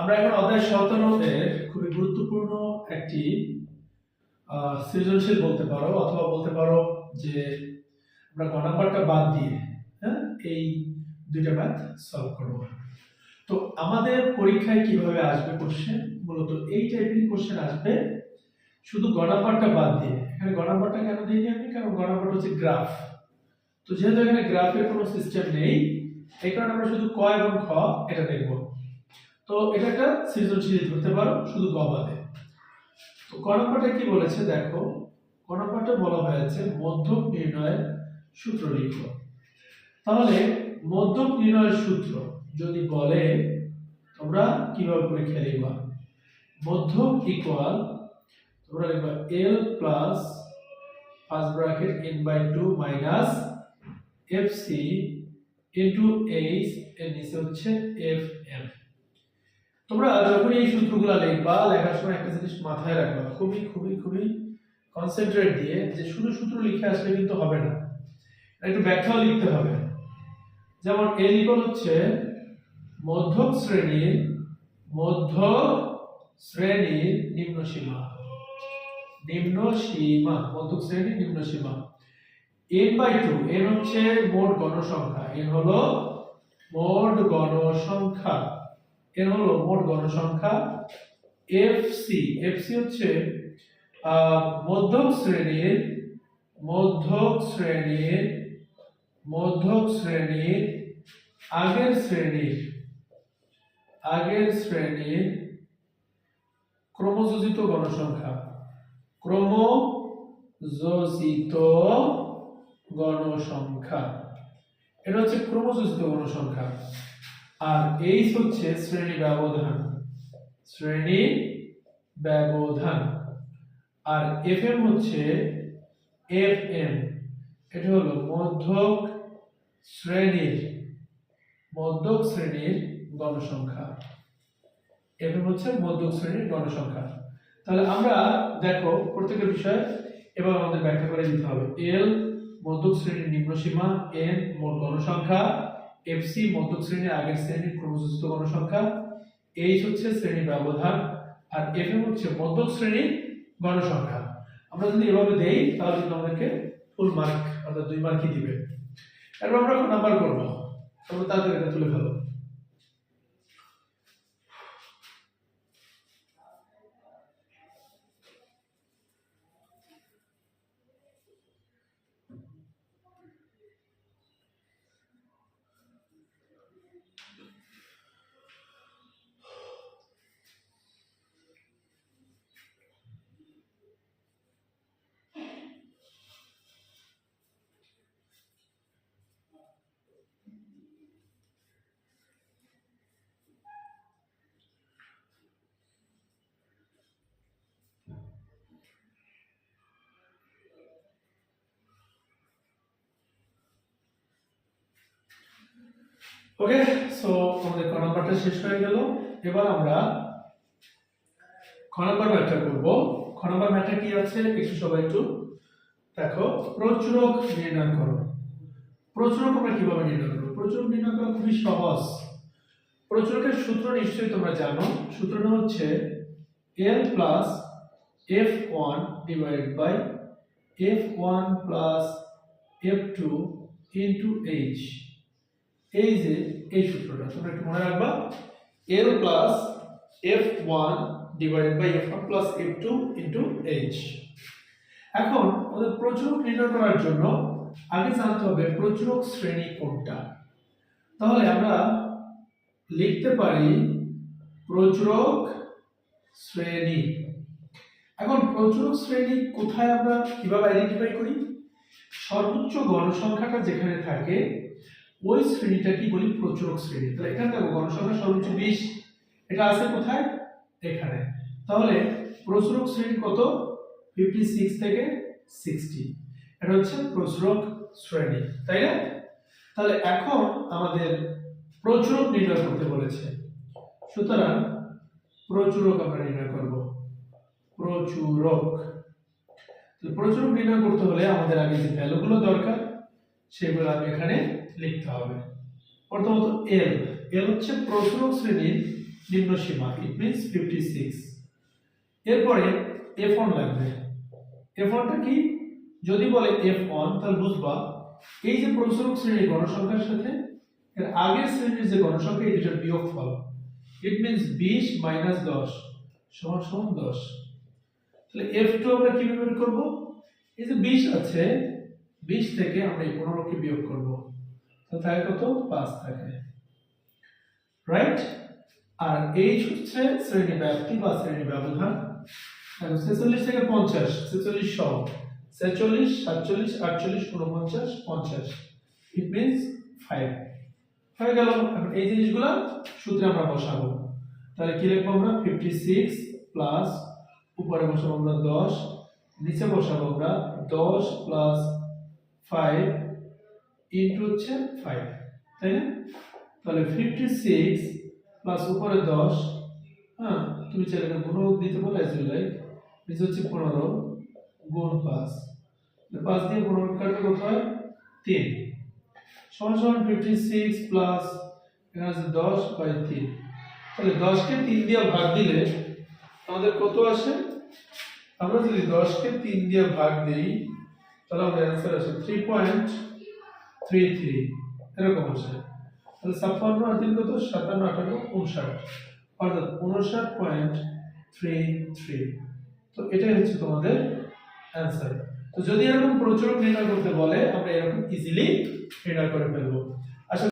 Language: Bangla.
আমরা এখন অধ্যায় সতেরোতে খুবই গুরুত্বপূর্ণ একটি সৃজনশীল বলতে পারো অথবা বলতে পারো যে আমরা গ নাম্বারটা বাদ দিয়ে হ্যাঁ এই দুইটা ম্যাথ সলভ করব। তো আমাদের পরীক্ষায় কীভাবে আসবে কোশ্চেন মূলত এই টাইপের কোশ্চেন আসবে শুধু গ নাম্বারটা বাদ দিয়ে। এখানে গ নাম্বারটা কেন দিইনি আমি? কারণ গ নাম্বারটা হচ্ছে গ্রাফ তো যেহেতু এখানে গ্রাফের কোনো সিস্টেম নেই, এই কারণে আমরা শুধু ক এবং খ এটা দেখব। তো এটা একটা সৃজনশীল ধরতে পারো, শুধু গবাদে তো ক কি বলেছে? দেখো, ক বলা হয়েছে মধ্যক নির্ণয়ের সূত্র লিখো। তাহলে মধ্যক নির্ণয়ের সূত্র যদি বলে, তোমরা কীভাবে পরীক্ষা লিখবা? মধ্যক ইকুয়াল তোমরা লিখবা L plus first bracket N by two minus F C into H এর নিচে হচ্ছে এফ এম তোমরা যখন এই সূত্রগুলো লিখবা, লেখার সময় একটা জিনিস মাথায় রাখবা, খুবই খুবই খুবই কনসেন্ট্রেট দিয়ে যে শুধু সূত্র লিখে আসলে কিন্তু হবে না। একটু ব্যাখ্যাও লিখতে হবে। যেমন এল ইকুয়াল হচ্ছে মধ্যক শ্রেণির মধ্য শ্রেণির নিম্ন সীমা। নিম্ন সীমা মধ্যক শ্রেণির নিম্ন সীমা। এন বাই টু এন হচ্ছে মোট গণসংখ্যা এন হলো মোট গণসংখ্যা। এর হলো মোট গণসংখ্যা এফসি এফসি হচ্ছে মধ্যক শ্রেণির মধ্যক শ্রেণির মধ্যক শ্রেণির, আগের শ্রেণির আগের শ্রেণির ক্রমযোজিত গণসংখ্যা। ক্রমযোজিত গণসংখ্যা। এটা হচ্ছে ক্রমযোজিত গণসংখ্যা। আর এইচ হচ্ছে শ্রেণি ব্যবধান। শ্রেণি ব্যবধান। আর এফ এম হচ্ছে এফ এম এটা হলো মধ্যক শ্রেণির মধ্যক শ্রেণির গণসংখ্যা। এফ এম হচ্ছে মধ্যক শ্রেণির গণসংখ্যা। তাহলে আমরা দেখো প্রত্যেকের বিষয়, এবার আমাদের ব্যাখ্যা করে দিতে হবে। এল মধ্যক শ্রেণির নিম্ন সীমা এন মোট গণসংখ্যা। এফসি মধ্যক শ্রেণির আগের শ্রেণির ক্রমযোজিত গণসংখ্যা এইচ হচ্ছে শ্রেণি ব্যবধান, আর এফএম হচ্ছে মধ্যক শ্রেণির গণসংখ্যা। আমরা যদি এভাবে দেই, তাহলে কিন্তু আমাদেরকে ফুল মার্ক অর্থাৎ দুই মার্কই দিবে। এরপর আমরা নাম্বার করব। তারপর তাদের এটা তুলে ফেলো ওকে সো আমাদের ক নাম্বারটা শেষ হয়ে গেল। এবার আমরা খ নাম্বার ম্যাথটা করব। খ নাম্বার ম্যাথটা কি আছে? একটু সবাই একটু দেখো। প্রচুরক নির্ণয় করো। প্রচুরক আমরা কীভাবে নির্ণয় করব? প্রচুরক নির্ণয় করা খুবই সহজ। প্রচুরকের সূত্র নিশ্চয়ই তোমরা জানো। সূত্রটা হচ্ছে L plus F one divide by F one plus F two into H এই যে এই সূত্রটা, তোমরা একটু মনে রাখবা L plus F one divided by F one plus F two into H এখন আমাদের প্রচুরক নির্ণয় করার জন্য আগে জানতে হবে প্রচুরক শ্রেণি কোনটা। তাহলে আমরা লিখতে পারি প্রচুরক শ্রেণি। এখন প্রচুরক শ্রেণি কোথায় আমরা কীভাবে আইডেন্টিফাই করি? সর্বোচ্চ গণসংখ্যাটা যেখানে থাকে ওই শ্রেণীটা কি বলি? প্রচুরক শ্রেণি। তাহলে এখানে দেখো গণসংখ্যা সর্বোচ্চ বিশ। এটা আছে কোথায়? এখানে। তাহলে প্রচুরক শ্রেণি কত? ফিফটি সিক্স থেকে সিক্সটি এটা হচ্ছে প্রচুরক শ্রেণি, তাই না? তাহলে এখন আমাদের প্রচুরক নির্ণয় করতে বলেছে। সুতরাং প্রচুরক আমরা নির্ণয় করব। প্রচুরক। প্রচুরক নির্ণয় করতে হলে আমাদের আগে যে ভ্যালুগুলো দরকার সেগুলো আমি এখানে লিখতে হবে। প্রথমত এল এল হচ্ছে প্রচুরক শ্রেণির নিম্ন সীমা। ইট মিনস ফিফটি সিক্স এরপরে এফ ওয়ান লাগবে। এফ ওয়ানটা কি? যদি বলে এফ ওয়ান তাহলে বুঝবা এই যে প্রচুরক শ্রেণির গণসংখ্যার সাথে, এর আগের শ্রেণির যে গণসংখ্যা, এই দুটার বিয়োগফল। ইট মিনস বিশ মাইনাস দশ সমান সমান দশ। তাহলে এফ টু আমরা কীভাবে বের করব? এই যে বিশ আছে বিশ থেকে আমরা এই পনেরোকে বিয়োগ করব। তাহলে কত? পাঁচ থাকে। রাইট আর এইচ হচ্ছে শ্রেণি ব্যাপ্তি বা শ্রেণি ব্যবধান ছেচল্লিশ থেকে পঞ্চাশ, ছেচল্লিশ সহ ছেচল্লিশ, সাতচল্লিশ, আটচল্লিশ উনপঞ্চাশ পঞ্চাশ। ইট মিনস ফাইভ হয়ে গেল। এখন এই জিনিসগুলো সূত্রে আমরা বসাবো। তাহলে কি লিখব আমরা? ফিফটি সিক্স প্লাস উপরে বসাবো আমরা দশ, নিচে বসাবো আমরা দশ প্লাস ফাইভ ইন্টু হচ্ছে ফাইভ, তাই না? তাহলে ফিফটি সিক্স প্লাস উপরে দশ হ্যাঁ তুমি চাইলে এটা দিতে পারো ইউ লাইক হচ্ছে পনেরো গুণ পাঁচ। পাঁচ দিয়ে পনেরো কাটলে কত হয়? তিন। সমান সমান ফিফটি সিক্স প্লাস দশ বাই তিন। তাহলে দশকে তিন দিয়ে ভাগ দিলে আমাদের কত আসে? আমরা যদি দশকে তিন দিয়ে ভাগ দিই তাহলে আমাদের অ্যান্সার আসে থ্রি পয়েন্ট থ্রি থ্রি এরকম আসে। তাহলে ছাপ্পান্ন আর তিন কত? সাতান্ন, আটান্ন, উনষাট। অর্থাৎ উনষাট পয়েন্ট থ্রি থ্রি তো এটাই হচ্ছে তোমাদের অ্যান্সার তো যদি এরকম প্রচুর নির্ণয় করতে বলে, আমরা এরকম ইজিলি নির্ণয় করে ফেলব।